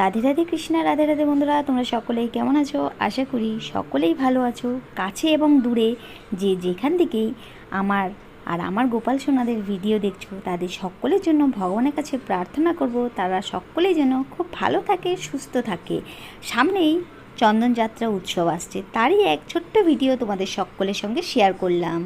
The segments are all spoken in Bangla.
রাধে রাধে কৃষ্ণা, রাধে রাধে বন্ধুরা, তোমরা সকলেই কেমন আছো? আশা করি সকলেই ভালো আছো, কাছে এবং দূরে, যে যেখান থেকেই আমার আর আমার গোপাল সোনাদের ভিডিও দেখছ, তাদের সকলের জন্য ভগবানের কাছে প্রার্থনা করব, তারা সকলেই যেন খুব ভালো থাকে, সুস্থ থাকে। সামনেই চন্দনযাত্রা উৎসব আসছে, তারই এক ছোট্ট ভিডিও তোমাদের সকলের সঙ্গে শেয়ার করলাম।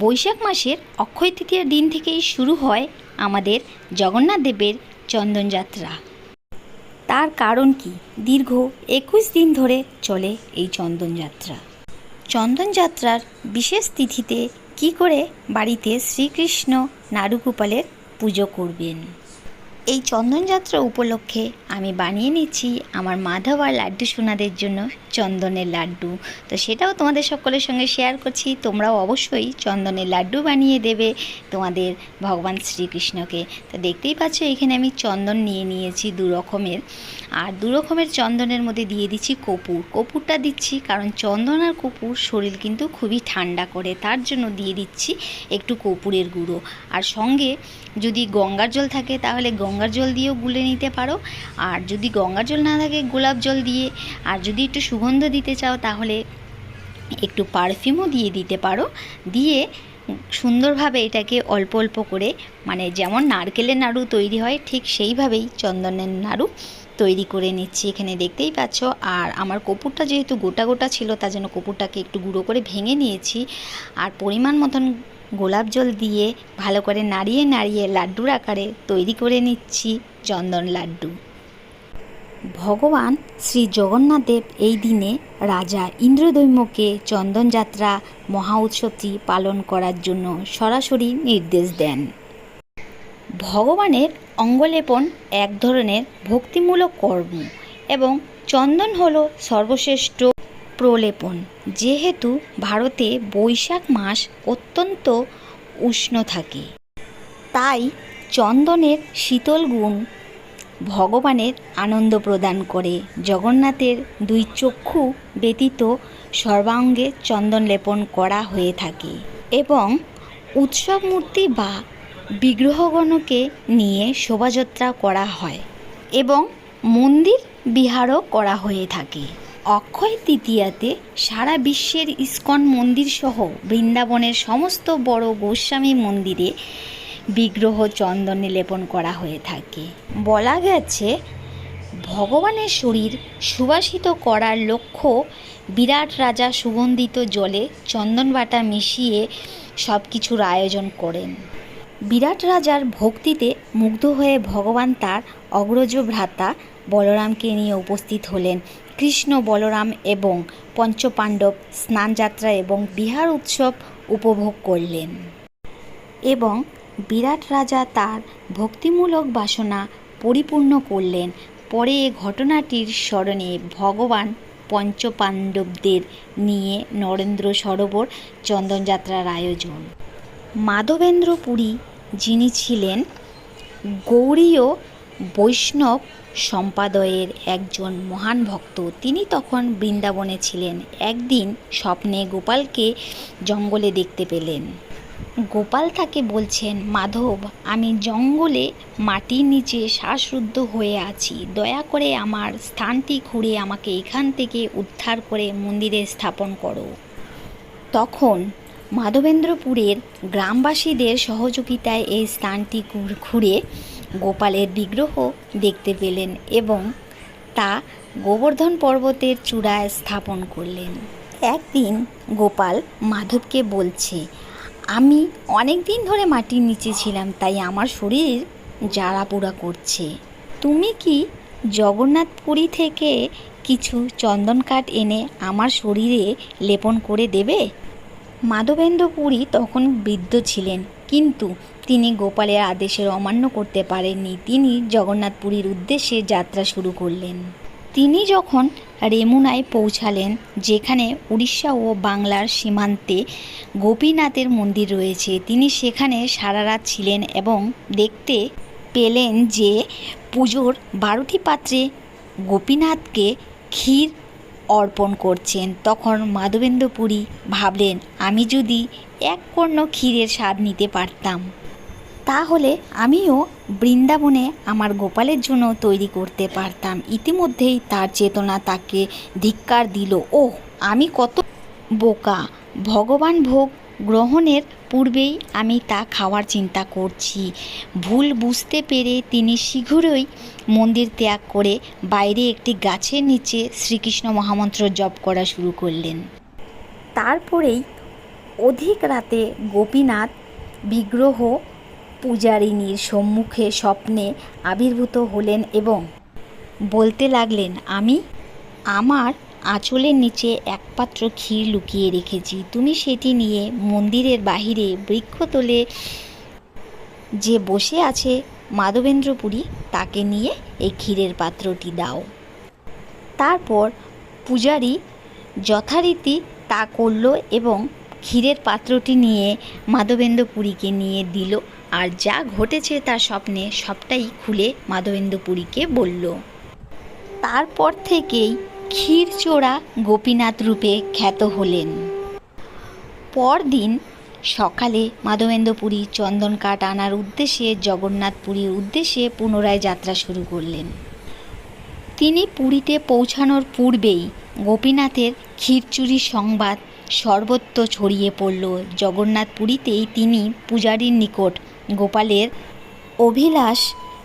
বৈশাখ মাসের অক্ষয় তৃতীয়ার দিন থেকেই শুরু হয় আমাদের জগন্নাথ দেবের চন্দনযাত্রা তার কারণ কি? দীর্ঘ একুশ দিন ধরে চলে এই চন্দনযাত্রা চন্দনযাত্রার বিশেষ তিথিতে কি করে বাড়িতে শ্রীকৃষ্ণ নারুগোপালের পুজো করবেন? এই চন্দনযাত্রা উপলক্ষে আমি বানিয়ে নিচ্ছি আমার মাধব আর লাড্ডু সোনাদের জন্য চন্দনের লাড্ডু। তো সেটাও তোমাদের সকলের সঙ্গে শেয়ার করছি। তোমরাও অবশ্যই চন্দনের লাড্ডু বানিয়ে দেবে তোমাদের ভগবান শ্রীকৃষ্ণকে। তো দেখতেই পাচ্ছ, এখানে আমি চন্দন নিয়ে নিয়েছি দু রকমের। আর দু রকমের চন্দনের মধ্যে দিয়ে দিচ্ছি কপুর। কপুরটা দিচ্ছি কারণ চন্দন আর কপুর শরীর কিন্তু খুবই ঠান্ডা করে। তার জন্য দিয়ে দিচ্ছি একটু কপুরের গুঁড়ো। আর সঙ্গে যদি গঙ্গার জল থাকে তাহলে গঙ্গার জল দিয়েও গুলে নিতে পারো। আর যদি গঙ্গার জল না থাকে, গোলাপ জল দিয়ে, আর যদি একটু সুগন্ধ দিতে চাও, তাহলে একটু পারফিউমও দিয়ে দিতে পারো। দিয়ে সুন্দরভাবে এটাকে অল্প অল্প করে মানে যেমন নারকেলের নাড়ু তৈরি হয়, ঠিক সেইভাবেই চন্দনের নাড়ু তৈরি করে নিচ্ছি এখানে দেখতেই পাচ্ছ। আর আমার কপুরটা যেহেতু গোটা গোটা ছিল, তার জন্য কপুরটাকে একটু গুঁড়ো করে ভেঙে নিয়েছি। আর পরিমাণ মতন গোলাপ জল দিয়ে ভালো করে নাড়িয়ে নাড়িয়ে লাড্ডুর আকারে তৈরি করে নিচ্ছি চন্দন লাড্ডু। ভগবান শ্রী জগন্নাথদেব এই দিনে রাজা ইন্দ্রদৈম্যকে চন্দনযাত্রা মহা উৎসবটি পালন করার জন্য সরাসরি নির্দেশ দেন। ভগবানের অঙ্গলেপন এক ধরনের ভক্তিমূলক কর্ম এবং চন্দন হল সর্বশ্রেষ্ঠ প্রলেপন। যেহেতু ভারতে বৈশাখ মাস অত্যন্ত উষ্ণ থাকে, তাই চন্দনের শীতল গুণ ভগবানের আনন্দ প্রদান করে। জগন্নাথের দুই চক্ষু ব্যতীত সর্বাঙ্গে চন্দন লেপন করা হয়ে থাকে এবং উৎসব মূর্তি বা বিগ্রহগণকে নিয়ে শোভাযাত্রা করা হয় এবং মন্দির বিহারও করা হয়ে থাকে। অক্ষয় তৃতীয়াতে সারা বিশ্বের ইস্কন মন্দির সহ বৃন্দাবনের সমস্ত বড় গোস্বামী মন্দিরে বিগ্রহ চন্দনে লেপন করা হয়ে থাকে। বলা গেছে, ভগবানের শরীর সুবাসিত করার লক্ষ্য বিরাট রাজা সুগন্ধিত জলে চন্দন বাটা মিশিয়ে সব কিছুর আয়োজন করেন। বিরাট রাজার ভক্তিতে মুগ্ধ হয়ে ভগবান তার অগ্রজ ভ্রাতা বলরামকে নিয়ে উপস্থিত হলেন। কৃষ্ণ বলরাম এবং পঞ্চপাণ্ডব স্নানযাত্রা এবং বিহার উৎসব উপভোগ করলেন এবং বিরাট রাজা তার ভক্তিমূলক বাসনা পরিপূর্ণ করলেন। পরে এ ঘটনাটির স্মরণে ভগবান পঞ্চপাণ্ডবদের নিয়ে নরেন্দ্র সরোবর চন্দনযাত্রার আয়োজন। মাধবেন্দ্র পুরী যিনি ছিলেন, গৌরীয় বৈষ্ণব সম্পাদয়ের একজন মহান ভক্ত, তিনি তখন বৃন্দাবনে ছিলেন। একদিন স্বপ্নে গোপালকে জঙ্গলে দেখতে পেলেন। গোপাল তাকে বলছেন, মাধব, আমি জঙ্গলে মাটির নিচে শ্বাসরুদ্ধ হয়ে আছি। দয়া করে আমার স্থানটি ঘুরে আমাকে এখান থেকে উদ্ধার করে মন্দিরে স্থাপন করো। তখন মাধবেন্দ্রপুরের গ্রামবাসীদের সহযোগিতায় এই স্থানটি ঘুরে গোপালের বিগ্রহ দেখতে পেলেন এবং তা গোবর্ধন পর্বতের চূড়ায় স্থাপন করলেন। একদিন গোপাল মাধবকে বলছে, আমি অনেক দিন ধরে মাটির নিচে ছিলাম, তাই আমার শরীর জ্বালা পোড়া করছে। তুমি কি জগন্নাথপুরী থেকে কিছু চন্দন কাঠ এনে আমার শরীরে লেপন করে দেবে? মাধবেন্দ্র পুরী তখন বৃদ্ধ ছিলেন। কিন্তু তিনি গোপালের আদেশের অমান্য করতে পারেননি। তিনি জগন্নাথপুরীর উদ্দেশ্যে যাত্রা শুরু করলেন। তিনি যখন রেমুনায় পৌঁছালেন, যেখানে উড়িষ্যা ও বাংলার সীমান্তে গোপীনাথের মন্দির রয়েছে, তিনি সেখানে সারা রাত ছিলেন এবং দেখতে পেলেন যে পুজোর বারোটি পাত্রে গোপীনাথকে ক্ষীর অর্পণ করছেন। তখন মাধবেন্দ্র পুরী ভাবলেন, আমি যদি এক কর্ণ ক্ষীরের স্বাদ নিতে পারতাম, তাহলে আমিও বৃন্দাবনে আমার গোপালের জন্য তৈরি করতে পারতাম। ইতিমধ্যেই তার চেতনা তাকে ধিক্কার দিল ও আমি কত বোকা। ভগবান ভোগ গ্রহণের পূর্বেই আমি তা খাওয়ার চিন্তা করছি। ভুল বুঝতে পেরে তিনি শীঘ্রই মন্দির ত্যাগ করে বাইরে একটি গাছের নিচে শ্রীকৃষ্ণ মহামন্ত্র জপ করা শুরু করলেন। তারপরেই অধিক রাতে গোপীনাথ বিগ্রহ পূজারিনীর সম্মুখে স্বপ্নে আবির্ভূত হলেন এবং বলতে লাগলেন, আমি আমার আঁচলের নিচে এক পাত্র ক্ষীর লুকিয়ে রেখেছি। তুমি সেটি নিয়ে মন্দিরের বাহিরে বৃক্ষতলে যে বসে আছে মাধবেন্দ্রপুরী, তাকে নিয়ে এই ক্ষীরের পাত্রটি দাও। তারপর পূজারী যথারীতি তা করল এবং ক্ষীরের পাত্রটি নিয়ে মাধবেন্দ্রপুরীকে নিয়ে দিল। আর যা ঘটেছে তার স্বপ্নে সবটাই খুলে মাধবেন্দ্রপুরীকে বলল। তারপর থেকেই ক্ষীরচোড়া গোপীনাথ রূপে খ্যাত হলেন। পরদিন সকালে মাধবেন্দ্রপুরী চন্দন কাঠ আনার উদ্দেশ্যে জগন্নাথপুরীর উদ্দেশ্যে পুনরায় যাত্রা শুরু করলেন। তিনি পুরীতে পৌঁছানোর পূর্বেই গোপীনাথের ক্ষীরচুরির সংবাদ সর্বত্র ছড়িয়ে পড়ল। জগন্নাথ পুরীতেই তিনি পূজারীর নিকট গোপালের অভিলাষ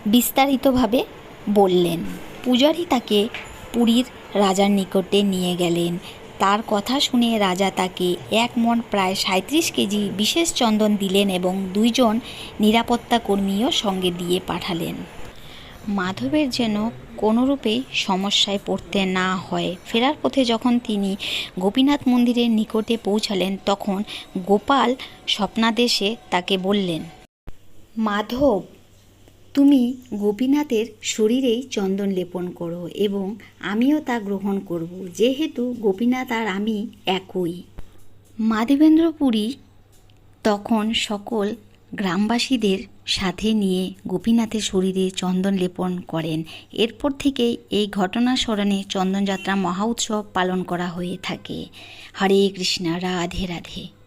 বিস্তারিতভাবে বললেন। পূজারী তাকে পুরীর রাজার নিকটে নিয়ে গেলেন। তার কথা শুনে রাজা তাকে এক মন প্রায় সাঁত্রিশ কেজি বিশেষ চন্দন দিলেন এবং দুইজন নিরাপত্তা কর্মীও সঙ্গে দিয়ে পাঠালেন। মাধবের যেন কোনোরূপেই সমস্যায় পড়তে না হয়। ফেরার পথে যখন তিনি গোপীনাথ মন্দিরের নিকটে পৌঁছালেন, তখন গোপাল স্বপ্নাদেশে তাকে বললেন, মাধব তুমি গোপীনাথের শরীরেই চন্দন লেপন করো এবং আমিও তা গ্রহণ করব, যেহেতু গোপীনাথ আর আমি একই। মাধবেন্দ্রপুরী তখন সকল গ্রামবাসীদের সাথে নিয়ে গোপীনাথের শরীরে চন্দন লেপন করেন। এরপর থেকেই এই ঘটনা স্মরণে চন্দনযাত্রা মহা উৎসব পালন করা হয়ে থাকে। হরে কৃষ্ণ, রাধে রাধে।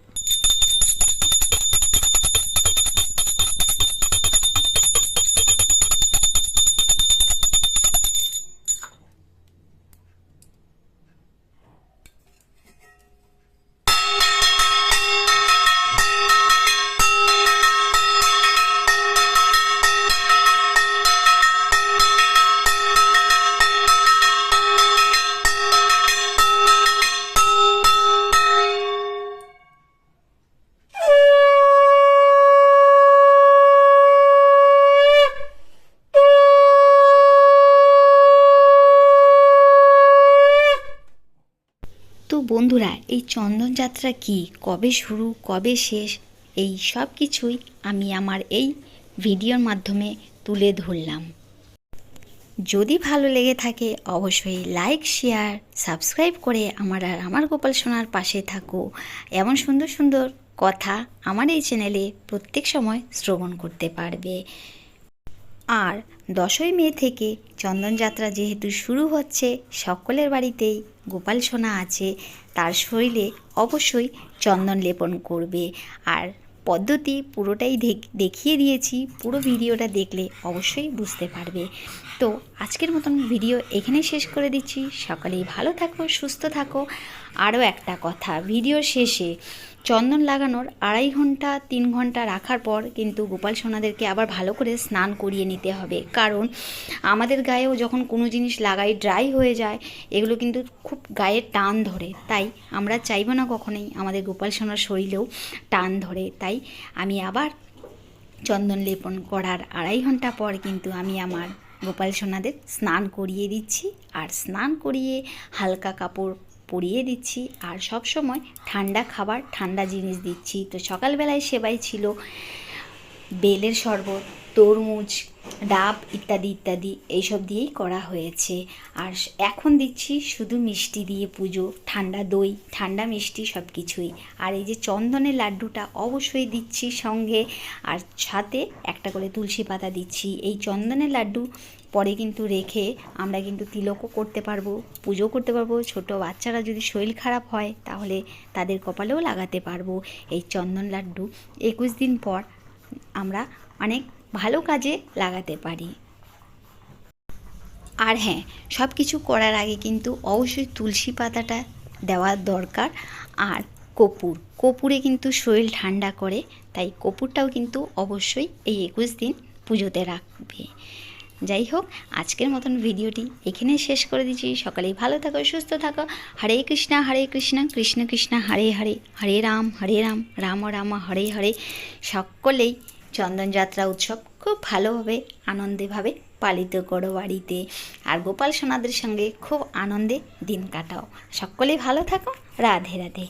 বন্ধুরা, এই চন্দনযাত্রা কি? কবে শুরু, কবে শেষ? এই সব কিছুই আমি আমার এই ভিডিওর মাধ্যমে তুলে ধরলাম। যদি ভালো লেগে থাকে, অবশ্যই লাইক শেয়ার সাবস্ক্রাইব করে আমার আর আমার গোপাল সোনার পাশে থাকো। এমন সুন্দর সুন্দর কথা আমার এই চ্যানেলে প্রত্যেক সময় শ্রবণ করতে পারবে। আর দশই মে থেকে চন্দনযাত্রা যেহেতু শুরু হচ্ছে, সকলের বাড়িতেই গোপাল সোনা আছে, তার শরীরে অবশ্যই চন্দন লেপন করবে। আর পদ্ধতি পুরোটাই দেখ- দেখিয়ে দিয়েছি, পুরো ভিডিওটা দেখলে অবশ্যই বুঝতে পারবে। তো আজকের মতন ভিডিও এখানে শেষ করে দিচ্ছি। সকালেই ভালো থাকো, সুস্থ থাকো। আরও একটা কথা ভিডিও শেষে চন্দন লাগানোর আড়াই ঘণ্টা, তিন ঘণ্টা রাখার পর কিন্তু গোপাল সোনাদেরকে আবার ভালো করে স্নান করিয়ে নিতে হবে। কারণ আমাদের গায়েও যখন কোনো জিনিস লাগাই ড্রাই হয়ে যায়, এগুলো কিন্তু খুব গায়ে টান ধরে। তাই আমরা চাইব না কখনোই আমাদের গোপাল সোনার শরীরেও টান ধরে। তাই আমি আবার চন্দন লেপন করার আড়াই ঘণ্টা পর কিন্তু আমি আমার গোপাল সোনাদের স্নান করিয়ে দিচ্ছি। আর স্নান করিয়ে হালকা কাপড় পরিয়ে দিচ্ছি আর সব সময় ঠান্ডা খাবার, ঠান্ডা জিনিস দিচ্ছি। তো সকালবেলায় সেবাই ছিল বেলের শরবত, তরমুজ, ডাব ইত্যাদি ইত্যাদি এইসব দিয়েই করা হয়েছে। আর এখন দিচ্ছি শুধু মিষ্টি দিয়ে পুজো, ঠান্ডা দই, ঠান্ডা মিষ্টি সব কিছুই। আর এই যে চন্দনের লাড্ডুটা অবশ্যই দিচ্ছি সঙ্গে। আর সাথে একটা করে তুলসী পাতা দিচ্ছি। এই চন্দনের লাড্ডু পরে কিন্তু রেখে আমরা কিন্তু তিলকও করতে পারব পুজো করতে পারব। ছোট বাচ্চারা যদি শরীর খারাপ হয়, তাহলে তাদের কপালেও লাগাতে পারব। এই চন্দন লাড্ডু একুশ দিন পর আমরা অনেক ভালো কাজে লাগাতে পারি। আর হ্যাঁ সব কিছু করার আগে কিন্তু অবশ্যই তুলসী পাতাটা দেওয়ার দরকার। আর কপুর, কপুরে কিন্তু শরীর ঠান্ডা করে, তাই কপুরটাও কিন্তু অবশ্যই এই একুশ দিন পুজোতে রাখবে। যাই হোক আজকের মতন ভিডিওটি এখানে শেষ করে দিচ্ছি। সকালেই ভালো থাকো, সুস্থ থাকো। হরে কৃষ্ণা হরে কৃষ্ণা, কৃষ্ণ কৃষ্ণ, হরে হরে হরে রাম হরে রাম রাম রাম, হরে হরে। সকলেই চন্দনযাত্রা উৎসব খুব ভালোভাবে আনন্দেভাবে পালিত করো বাড়িতে। আর গোপাল সোনাদের সঙ্গে খুব আনন্দে দিন কাটাও। সকলেই ভালো থাকো। রাধে রাধে।